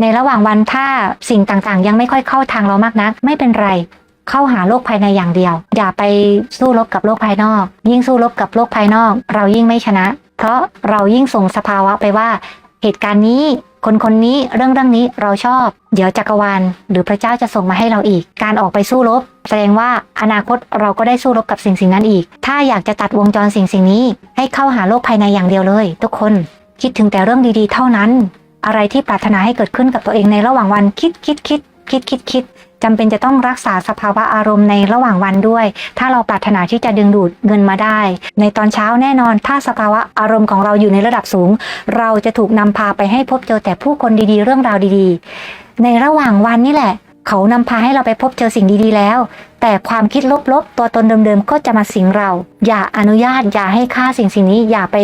ในระหว่างวันถ้าสิ่งต่างๆ ยังไม่ค่อยเข้าทางเรามากนัก ไม่เป็นไรเข้าหาโลกภายในอย่างเดียว อย่าไปสู้รบกับโลกภายนอก ยิ่งสู้รบกับโลกภายนอก เรายิ่งไม่ชนะ เพราะเรายิ่งส่งสภาวะไปว่า เหตุการณ์นี้ คนคนนี้เรื่องเรื่องนี้เราชอบ เดี๋ยวจักรวาลหรือพระเจ้าจะส่งมาให้เราอีก การออกไปสู้รบ แสดงว่าอนาคตเราก็ได้สู้รบกับสิ่งสิ่งนั้นอีก ถ้าอยากจะตัดวงจรสิ่งสิ่งนี้ ให้เข้าหาโลกภายในอย่างเดียวเลย ทุกคนคิดถึงแต่เรื่องดีๆ เท่านั้น อะไรที่ปรารถนาให้เกิดขึ้นกับตัวเองในระหว่างวันคิดคิดคิดคิดคิดคิดจำเป็นจะต้องรักษาสภาวะอารมณ์ในระหว่างวันด้วย ถ้าเราปรารถนาที่จะดึงดูดเงินมาได้ ในตอนเช้าแน่นอน ถ้าสภาวะอารมณ์ของเราอยู่ในระดับสูง เราจะถูกนำพาไปให้พบเจอแต่ผู้คนดีๆ เรื่องราวดีๆ ในระหว่างวันนี่แหละ เขานำพาให้เราไปพบเจอสิ่งดีๆ แล้ว แต่ความคิดลบๆ ตัวตนเดิมๆ ก็จะมาสิงเรา อย่าอนุญาต อย่าให้ค่าสิ่งสิ่งนี้ อย่าไป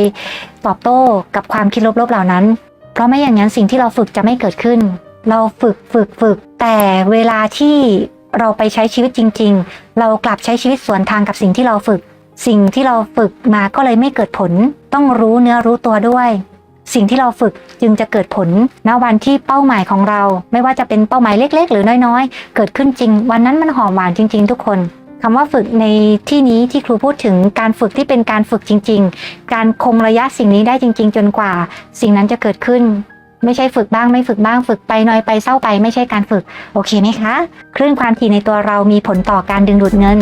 ตอบโต้กับความคิดลบๆ เหล่านั้น เพราะไม่อย่างนั้นสิ่งที่เราฝึกจะไม่เกิดขึ้น เราฝึกฝึกฝึก แต่เวลาที่เราไปใช้ชีวิตจริง ๆ เรากลับใช้ชีวิตสวนทางกับสิ่งที่เราฝึก สิ่งที่เราฝึกมาก็เลยไม่เกิดผล ต้องรู้เนื้อรู้ตัวด้วย สิ่งที่เราฝึกจึงจะเกิดผลณวันที่เป้าหมายของเรา ไม่ว่าจะเป็นเป้าหมายเล็ก ๆ หรือน้อยๆ เกิดขึ้นจริง วันนั้นมันหอมหวานจริง ๆ ทุกคน คำว่าฝึกในที่นี้ที่ครูพูดถึงการฝึกที่เป็นการฝึกจริง ๆ การคงระยะสิ่งนี้ได้จริง ๆ จนกว่า สิ่งนั้นจะเกิดขึ้น ไม่ใช่ฝึกบ้างไม่ฝึกบ้างฝึกไปน้อยไปเศร้าไป ไม่ใช่การฝึก โอเคไหมคะ คลื่นความถี่ในตัวเรามีผลต่อการดึงดูดเงิน